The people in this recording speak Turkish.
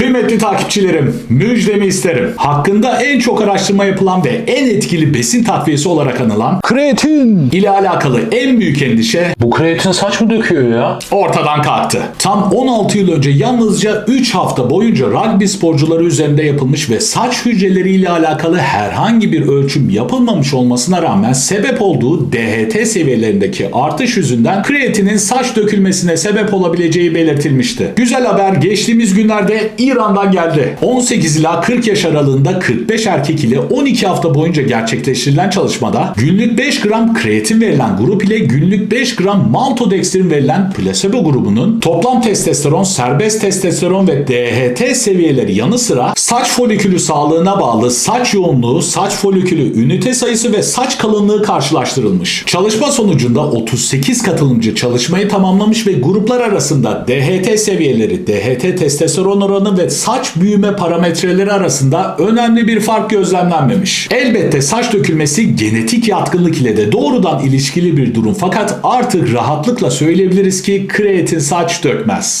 Kıymetli takipçilerim, müjdemi isterim. Hakkında en çok araştırma yapılan ve en etkili besin takviyesi olarak anılan Kreatin. ile alakalı en büyük endişe Bu kreatin saç mı döküyor ya? ortadan kalktı. Tam 16 yıl önce yalnızca 3 hafta boyunca rugby sporcuları üzerinde yapılmış ve saç hücreleriyle alakalı herhangi bir ölçüm yapılmamış olmasına rağmen sebep olduğu DHT seviyelerindeki artış yüzünden kreatinin saç dökülmesine sebep olabileceği belirtilmişti. Güzel haber geçtiğimiz günlerde İran'dan geldi. 18 ila 40 yaş aralığında 45 erkek ile 12 hafta boyunca gerçekleştirilen çalışmada günlük 5 gram kreatin verilen grup ile günlük 5 gram maltodextrin verilen plasebo grubunun toplam testosteron, serbest testosteron ve DHT seviyeleri yanı sıra saç folikülü sağlığına bağlı saç yoğunluğu, saç folikülü ünite sayısı ve saç kalınlığı karşılaştırılmış. Çalışma sonucunda 38 katılımcı çalışmayı tamamlamış ve gruplar arasında DHT seviyeleri, DHT testosteron oranı ve saç büyüme parametreleri arasında önemli bir fark gözlemlenmemiş. Elbette saç dökülmesi genetik yatkınlık ile de doğrudan ilişkili bir durum fakat artık rahatlıkla söyleyebiliriz ki kreatin saç dökmez.